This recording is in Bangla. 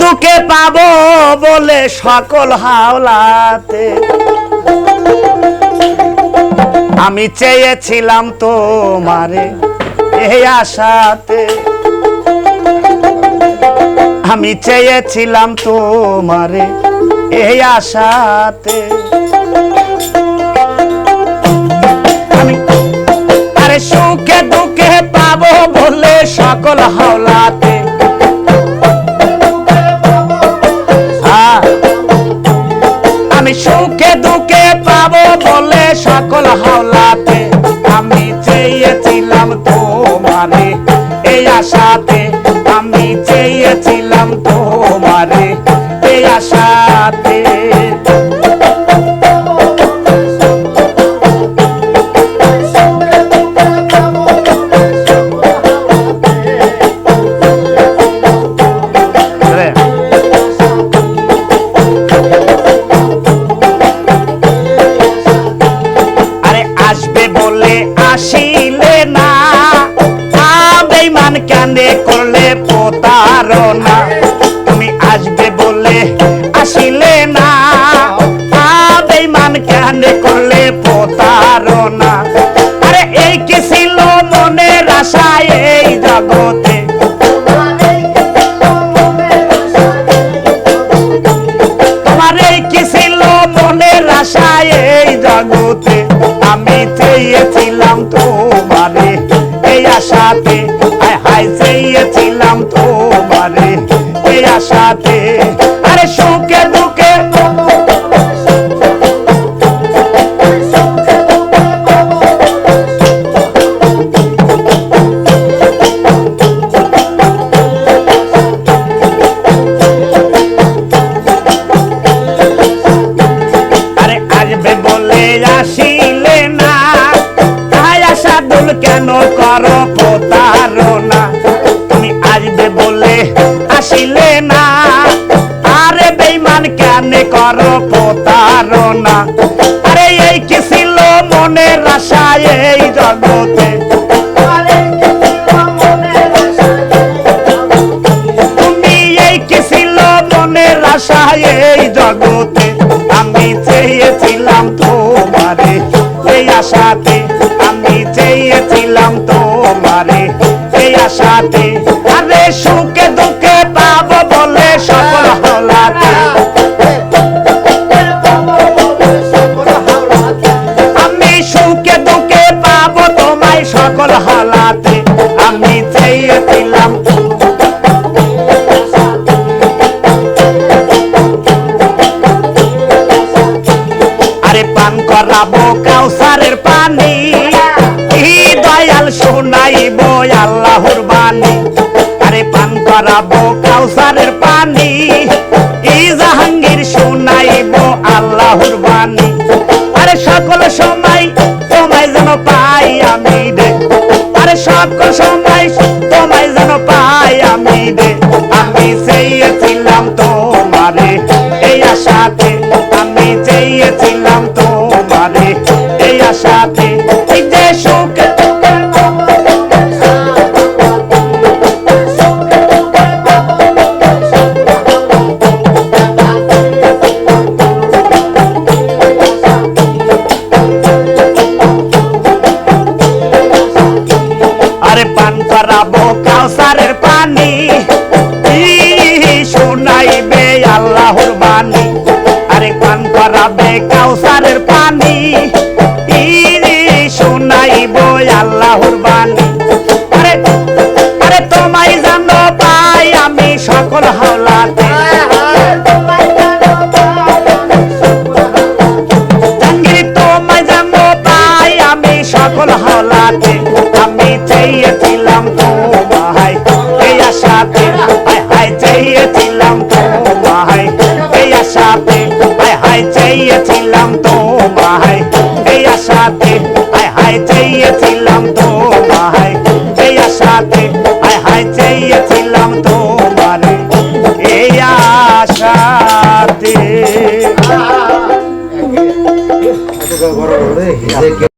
দুঃখে পাবো বলে সকল হাওলাতে। আমি চেয়েছিলাম তোমারে এই আশাতে। আমি চেয়েছিলাম তোমারে এই আশাতে। আমি আরে সুখে দুঃখে পাবো বলে সকল হাওলাতে। সুখে দুঃখে পাবো বলে সকল হাওলাতে। আমি চেয়েছিলাম তোমারে এই আশাতে। আমি চেয়েছিলাম বলে আসিলে না। কানে করলে প্রতারণা। তুমি আসবে বলে আসিলে না। কানে করলে আরে এই কি ছিল মনের আশা এই জগতে? চেয়েছিলাম তোমারে এই আশাতে হাই চেয়েছিলাম তোমারে এই আশাতে। আসিলে না। আরে বেইমান কেন করো প্রতারণা? আরে এই কি ছিল মনের আশা এই জগতে? তুমি এই কি ছিল মনের আশা এই জগতে? আমি চেয়েছিলাম তোমারে এই আশাতে। আমি চেয়েছিলাম তোমারে এই আশাতে। আরে শোনাইব আল্লাহর বাণী। আরে পান করাবো কাউসারের পানি। ই জাহাঙ্গীর শোনাইব আল্লাহর বাণী। আরে সকল সময়, তোমায় যেন পাই আমি রে। আরে সকল সময়, তোমায় যেন পাই আমি রে। আমি চেয়েছিলাম তোমারে, এই আশাতে আমি চেয়েছিলাম পানি ಬರೋದು